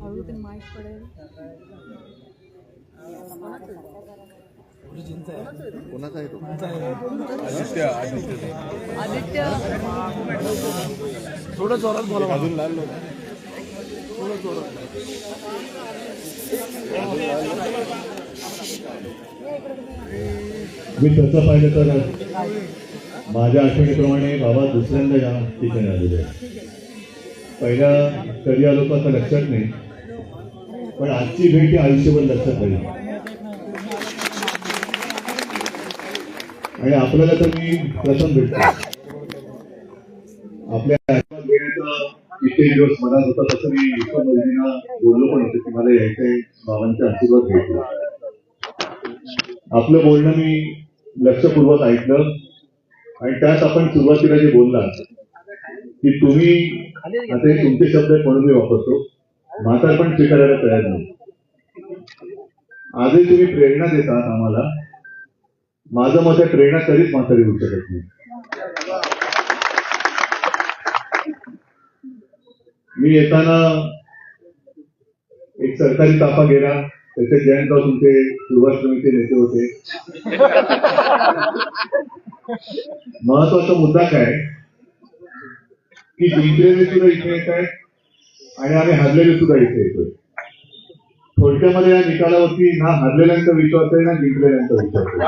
हळू ते माहीत पडेल कोणाचा आहे तो आदित्य थोडं जोरात बोला अजून लाल लोक थोडं जोरात मी तसं पाहिलं तर माझ्या आठवणीप्रमाणे बाबा दुसऱ्यांदा या ठिकाणी आलेले आहे पहिल्या कधी आलो लक्षात नाही पण आजची भेट ही आयुष्यभर लक्षात राहील. आणि आपल्याला तर मी प्रथम भेटतो. आपल्या आशीर्वाद दिवस मनात होता तसं मी विश्व मोदींना बोललो पण होतो की मला यायचंय बाबांचा आशीर्वाद घ्यायचा आपलं बोलणं मी लक्षपूर्वक ऐकलं आणि त्यात आपण सुरुवातीला जे बोलला की तुम्ही आता हे तुमचे शब्द म्हणून मी वापरतो. म्हातारपण स्वीकारायला तयार नाही. आजही तुम्ही प्रेरणा देतात आम्हाला. माझं मत प्रेरणा कधीच म्हातारी होऊ शकत नाही. मी येताना एक सरकारी ताफा गेला. त्याचे जयंतराव तुमचे सुभाषप्रमीचे नेते होते. महत्त्वाचा मुद्दा काय? की जिंकलेले सुद्धा इथे येत आहेत आणि आम्ही हरलेले सुद्धा इथे येतोय. थोडक्यामध्ये या निकालावरती ना हरलेल्यांचा विश्वास आहे ना जिंकलेल्यांचा विश्वास आहे.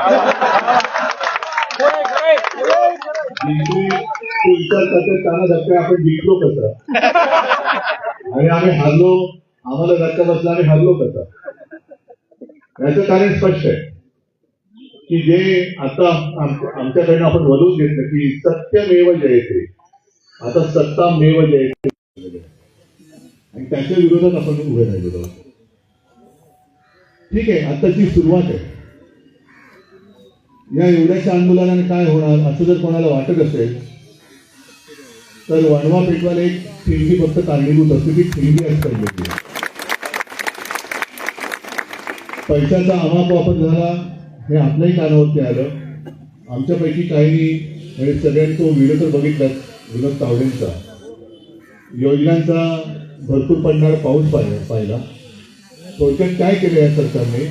विचार करतात त्यांना धक्का आपण जिंकलो कसं? आणि आम्ही हरलो आम्हाला धक्का बसला आणि हरलो कसा? याचं कारण स्पष्ट आहे की जे आता आमच्याकडनं आपण वधून घेतलं की सत्यमेव जयते. आता सत्ता मेव जयते आणि त्याच्या विरोधात आपण उभे राहिलेलो ठीक आहे आताची सुरुवात आहे. या एवढ्याच्या आंदोलनाने काय होणार असं जर कोणाला वाटत असेल तर वणवा पेटवायला एक ठिणगी फक्त कारणीभूत असते ती ठिणगी असते पाहिजे पैशाचा अमाप वापर झाला हे आपल्याही कानावरती आलं. आमच्यापैकी काही म्हणजे सगळ्यांनी तो व्हिडिओ तर बघितलाच. विनोद तावडेंचा. योजनांचा भरपूर पडणारा पाऊस पाहिला पाहिला. थोडक्यात काय केलं या सरकारने?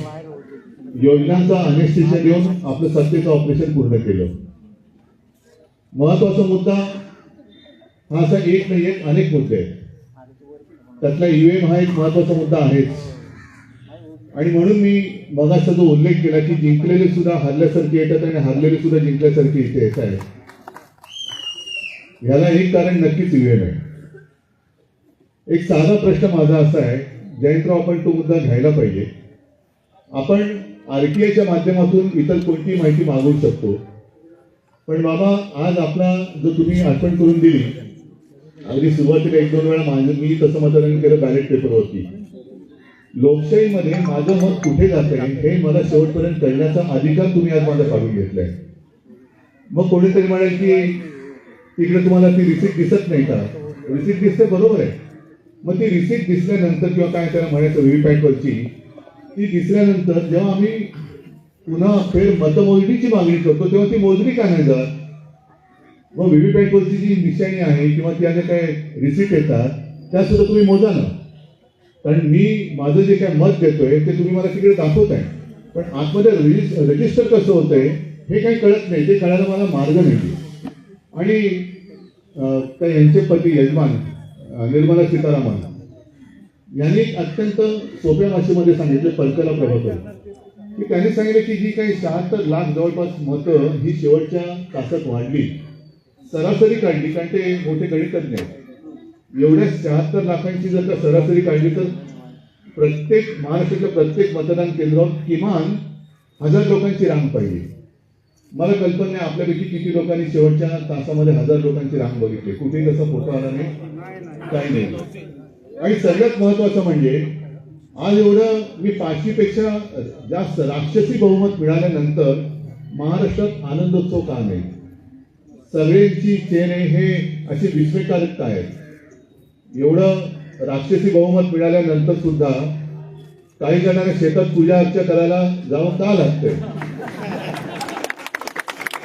योजनांचा अनेस्थिशा देऊन आपलं सत्तेचं ऑपरेशन पूर्ण केलं. महत्त्वाचा मुद्दा हा असा एक नाही एक अनेक मुद्दे आहेत. त्यातला ईव्हीएम हा एक महत्त्वाचा मुद्दा आहेच. आणि म्हणून मी मगाचा जो उल्लेख केला की जिंकलेले सुद्धा हरल्यासारखे येतात आणि हरलेले सुद्धा जिंकल्यासारखे इथे येत आहेत. ह्याला एक कारण नक्कीच ईव्हीएम आहे. एक साधा प्रश्न माझा असा आहे जयंतराव आपण तो मुद्दा घ्यायला पाहिजे. आपण आरटीआयच्या माध्यमातून इतर कोणतीही माहिती मागवू शकतो. पण बाबा आज आपला जो तुम्ही आठवण करून दिली अगदी सुरुवातीला एक दोन वेळा माझं मी तसं मतदान केलं बॅलेट पेपरवरती लोकशाहीमध्ये माझं मत कुठे जात आहे हे मला शेवटपर्यंत कळण्याचा अधिकार तुम्ही आज माझा काढून घेतलाय. मग कोणीतरी म्हणाल की तिकडे तुम्हाला ती रिसिप्ट दिसत नाही का? रिसिप्ट दिसते बरोबर आहे. मग ती रिसिप्ट दिसल्यानंतर किंवा काय त्याला म्हणायचं व्हीव्हीपॅटवरची ती दिसल्यानंतर जेव्हा आम्ही पुन्हा फेर मतमोजणीची मागणी करतो तेव्हा ती मोजणी का नाही जात? मग व्हीव्हीपॅटवरची जी निशाणी आहे किंवा त्या ज्या काय रिसिप्ट येतात त्या सुद्धा तुम्ही मोजा ना. कारण मी माझं जे काय मत देतोय ते तुम्ही मला तिकडे दाखवत आहे. पण आतमध्ये रजिस्टर कसं होतंय हे काही कळत नाही ते कळायला मला मार्ग नाही आणि त्या यांचे पती यजमान निर्मला सीतारामन. यांनी अत्यंत सोप्या भाषेमध्ये सांगितलं कल्पना प्रभाकर. की त्यांनी सांगितलं की जी काही शहात्तर लाख जवळपास मतं ही शेवटच्या तासात वाढली. सरासरी काढली कारण ते मोठे गणितज्ञ आहेत. एवढ्या शहात्तर लाखांची जर का सरासरी काढली तर प्रत्येक महाराष्ट्राच्या प्रत्येक मतदान केंद्रावर किमान हजार लोकांची रांग पाहिजे मला कल्पना नाही आपल्यापैकी किती लोकांनी शेवटच्या तासामध्ये हजार लोकांची रांग बघितली. कुठेही तसं फोटो आला नाही. काही नाही. आणि सगळ्यात महत्वाचं म्हणजे आज एवढं मी पाचशेपेक्षा जास्त राक्षसी बहुमत मिळाल्यानंतर महाराष्ट्रात आनंदोत्सव का नाही? सगळ्यांची चेहरे हे असे विस्मयकारक काय आहेत? एवढं राक्षसी बहुमत मिळाल्यानंतर सुद्धा काही जणांना शेतात पूजा अर्चा करायला जावं का लागतंय?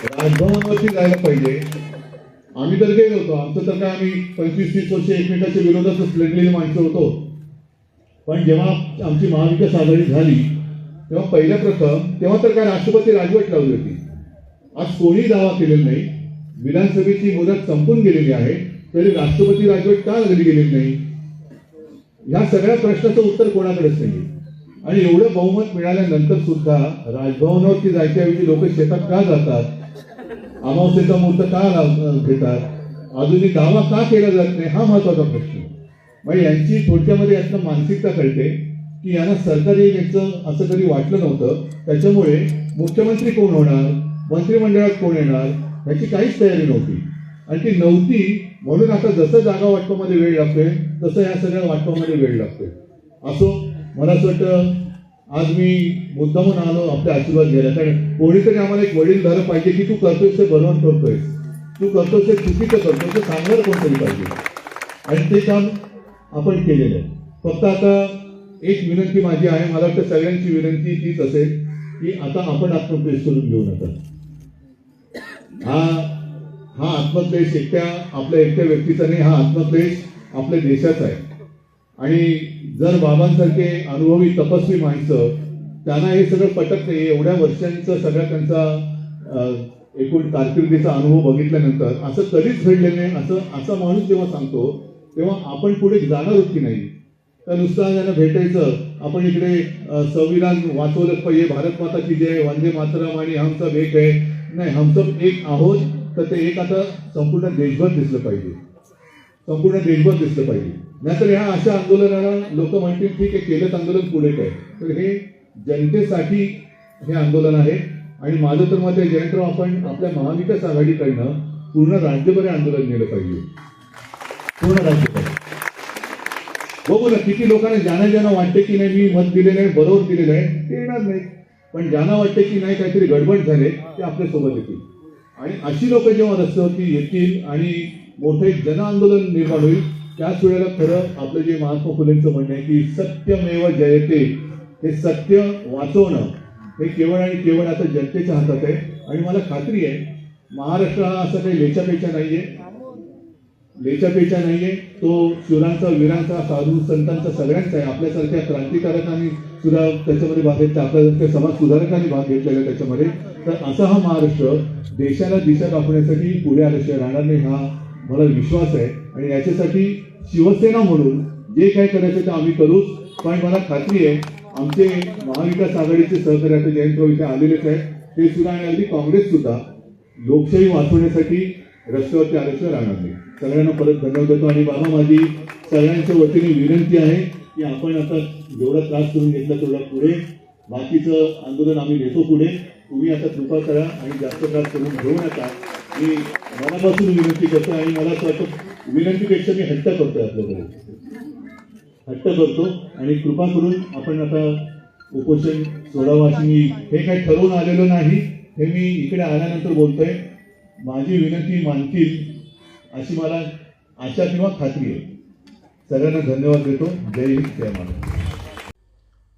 राजभवनावरती जायला पाहिजे. आम्ही तर गेलो होतो. आमचं तर काय आम्ही पंचवीस तीस वर्ष एकमेकाच्या विरोधातच लढलेली माणसं होतो. पण जेव्हा आमची महाविकास आघाडी झाली तेव्हा पहिल्या प्रथम तेव्हा तर काय राष्ट्रपती राजवट लावली होती. आज कोणी दावा केलेला नाही. विधानसभेची मुदत संपून गेलेली आहे. तरी राष्ट्रपती राजवट का लागली गेलेली नाही? ह्या सगळ्या प्रश्नाचं उत्तर कोणाकडेच नाही आणि एवढं बहुमत मिळाल्यानंतर सुद्धा राजभवनावरती जायच्याऐवजी लोक शेतात का जातात? अमावस्येचा मुहूर्त का घेतात? अजूनही दावा का केला जात नाही? हा महत्त्वाचा प्रश्न. म्हणजे यांची थोडक्यामध्ये यातनं मानसिकता कळते की यांना सरकार येईल याचं असं कधी वाटलं नव्हतं. त्याच्यामुळे मुख्यमंत्री कोण होणार? मंत्रिमंडळात कोण येणार? याची काहीच तयारी नव्हती. आणि ती नव्हती म्हणून आता जसं जागा वाटपामध्ये वेळ लागतोय तसं या सगळ्या वाटपामध्ये वेळ लागतोय. असो मला असं वाटतं आज मी मुद्दामून आलो आपले आशीर्वाद घ्यायला. कारण कोणीतरी आम्हाला एक वडील झालं पाहिजे की तू करतोयस ते बलवान करतोयस तू करतोस ते चुकीचं करतोस ते सांगणार कोणतरी पाहिजे. आणि ते काम आपण केलेलं आहे. फक्त आता एक विनंती माझी आहे मला वाटतं सगळ्यांची विनंती तीच असेल की आता आपण आत्मक्लेश करून घेऊ नका. हा हा आत्मक्लेश एकट्या आपल्या एकट्या व्यक्तीचा नाही हा आत्मक्लेश आपल्या देशाचा आहे. आणि जर बाबांसारखे अनुभवी तपस्वी माणसं त्यांना हे सगळं पटत नाही एवढ्या वर्षांचा सगळ्या त्यांचा एकूण कारकिर्दीचा अनुभव बघितल्यानंतर असं कधीच घडलं नाही. असं असा माणूस जेव्हा सांगतो तेव्हा आपण पुढे जाणार आहोत की नाही? तर नुसतं त्यांना भेटायचं आपण इकडे संविधान वाचवलंच पाहिजे भारत माता की जय वंदे मातरम आणि हम सब एक आहे नाही हम सब एक आहोत तर ते एक आता संपूर्ण देशभर दिसलं पाहिजे. संपूर्ण देशभर दिसलं पाहिजे. नाहीतर ह्या अशा आंदोलनाला लोक म्हणतील ठीक आहे केलं आंदोलन पुढे काय? तर हे जनतेसाठी हे आंदोलन आहे. आणि माझं तर मत आहे जयंतराव आपण आपल्या महाविकास आघाडीकडनं पूर्ण राज्यभर हे आंदोलन नेलं पाहिजे. पूर्ण राज्यभर. हो, बघू ना किती लोकांना ज्यांना ज्यांना वाटते की नाही मी मत दिलेलं आहे बरोबर दिलेलं आहे ते येणार नाही पण ज्यांना वाटते की नाही काहीतरी गडबड झाले ते आपल्यासोबत येतील. आणि अशी लोक जेव्हा रस्त्यावरती येतील आणि मोठे जन आंदोलन निर्माण होईल. त्याच वेळेला खरं आपलं जे महात्मा फुलेंचं म्हणणं आहे की सत्यमेव जयते. हे सत्य वाचवणं हे केवळ आणि केवळ आता जनतेच्या हातात आहे. आणि मला खात्री आहे महाराष्ट्र हा असं काही लेचापेचा नाहीये. लेचापेचा आहे तो शिवरांचा वीरांचा साधू संतांचा सगळ्यांचा आहे. आपल्यासारख्या क्रांतिकारकांनी सुद्धा त्याच्यामध्ये भाग घेतला. आपल्यासारख्या समाज सुधारकांनी भाग घेतलेला त्याच्यामध्ये. तर असा हा महाराष्ट्र देशाला दिशा दाखवण्यासाठी पुढे आल्याशिवाय राहणार नाही. हा मला विश्वास आहे. आणि याच्यासाठी शिवसेना म्हणून जे काय करायचं ते आम्ही करू. पण मला खात्री आहे आमचे महाविकास आघाडीचे सहकारी आता जयंतराव इथे आलेलेच आहे ते सुद्धा आणि अगदी काँग्रेस सुद्धा लोकशाही वाचवण्यासाठी रस्त्यावरती आल्याशिवाय राहणार नाही. सगळ्यांना परत धन्यवाद देतो. आणि बाबा माझी सगळ्यांच्या वतीने विनंती आहे की आपण आता जेवढा त्रास करून घेतला तेवढा पुढे. बाकीचं आंदोलन आम्ही घेतो पुढे. तुम्ही आता कृपा करा आणि जास्त त्रास करून घेऊ नका. मी मनापासून विनंती करतो आणि मला असं वाटतं विनंतीपेक्षा मी हट्ट करतोय आपल्याकडे. हट्ट करतो आणि कृपा करून आपण आता उपोषण सोडावं अशी मी हे काही ठरवून आलेलो नाही हे मी इकडे आल्यानंतर बोलतोय. माझी विनंती मानतील अशी मला आशा किंवा खात्री आहे. सगळ्यांना धन्यवाद देतो. जय हिंद जय महाराज